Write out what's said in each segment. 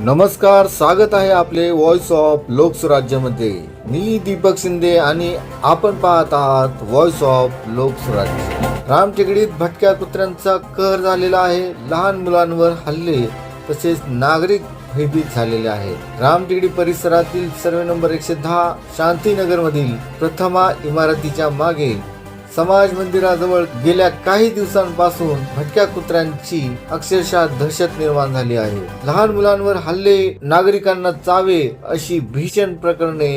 नमस्कार स्वागत आहे आपले व्हॉइस ऑफ लोकस्वराज्यमध्ये मी दीपक शिंदे आणि आपण पाहत आहात व्हॉइस ऑफ लोकस्वराज्य रामटेकडीत भटक्या कुत्र्यांचा कहर झालेला आहे. लहान मुलांवर हल्ले तसेच नागरिक भयभीत झालेले आहेत रामटेकडी परिसरातील सर्वे नंबर एकशे दहा शांतीनगर मधील प्रथमा इमारतीच्या मागे समाज मंदिराजवळ गेल्या काही दिवसांपासून भटक्या कुत्र्यांची अक्षरशः दहशत निर्माण झाली आहे. लहान मुलांवर हल्ले नागरिकांना चावे अशी भीषण प्रकरणे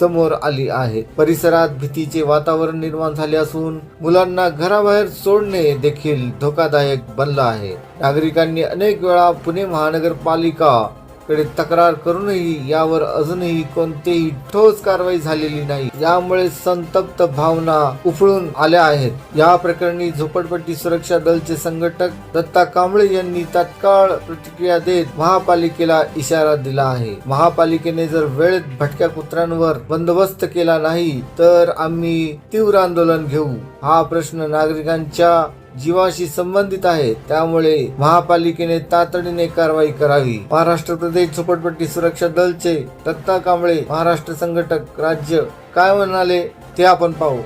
समोर आली आहेत. परिसरात भीतीचे वातावरण निर्माण झाले असून मुलांना घराबाहेर सोडणे देखील धोकादायक बनलं आहे. नागरिकांनी अनेक वेळा पुणे महानगरपालिका कडे तक्रार करूनही यावर अजूनही कोणतीही ठोस कारवाई झालेली नाही. यामुळे संतप्त भावना उफळून आल्या आहेत. या प्रकरणी झोपडपट्टी सुरक्षा दलचे संघटक दत्ता कांबळे यांनी तात्काळ प्रतिक्रिया देत महापालिकेला इशारा दिला आहे. महापालिकेने जर वेळेत भटक्या कुत्र्यांवर बंदोबस्त केला नाही तर आम्ही तीव्र आंदोलन घेऊ. हा प्रश्न नागरिकांच्या जीवाशी संबंधित आहे. त्यामुळे महापालिकेने तातडीने कारवाई करावी. महाराष्ट्र प्रदेश झोपडपट्टी सुरक्षा दलचे दत्ता कांबळे महाराष्ट्र संघटक राज्य काय म्हणाले ते आपण पाहू.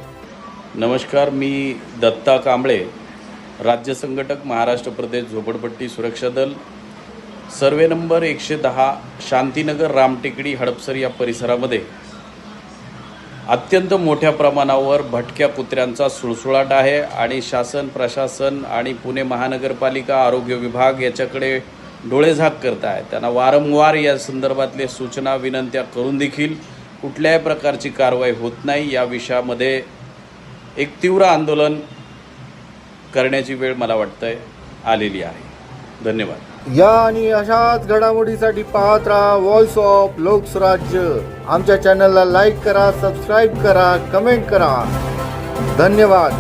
नमस्कार मी दत्ता कांबळे राज्य संघटक महाराष्ट्र प्रदेश झोपडपट्टी सुरक्षा दल. सर्वे नंबर एकशे दहा शांतीनगर रामटेकडी हडपसर या परिसरामध्ये अत्यंत मोठ्या प्रमाणावर भटक्या कुत्र्यांचा सुळसुळाट आहे आणि शासन प्रशासन आणि पुणे महानगरपालिका आरोग्य विभाग याच्याकडे डोळेझाक करत आहे. त्यांना वारंवार या संदर्भातले सूचना विनंत्या करून देखील कुठल्याही प्रकारची कारवाई होत नाही. या विषयामध्ये एक तीव्र आंदोलन करण्याची वेळ मला वाटतंय आलेली आहे. धन्यवाद. या आणि अशाच घडामोडीसाठी पाहत राहा व्हॉइस ऑफ लोकस्वराज्य आमच्या चॅनलला लाईक करा सबस्क्राईब करा कमेंट करा. धन्यवाद.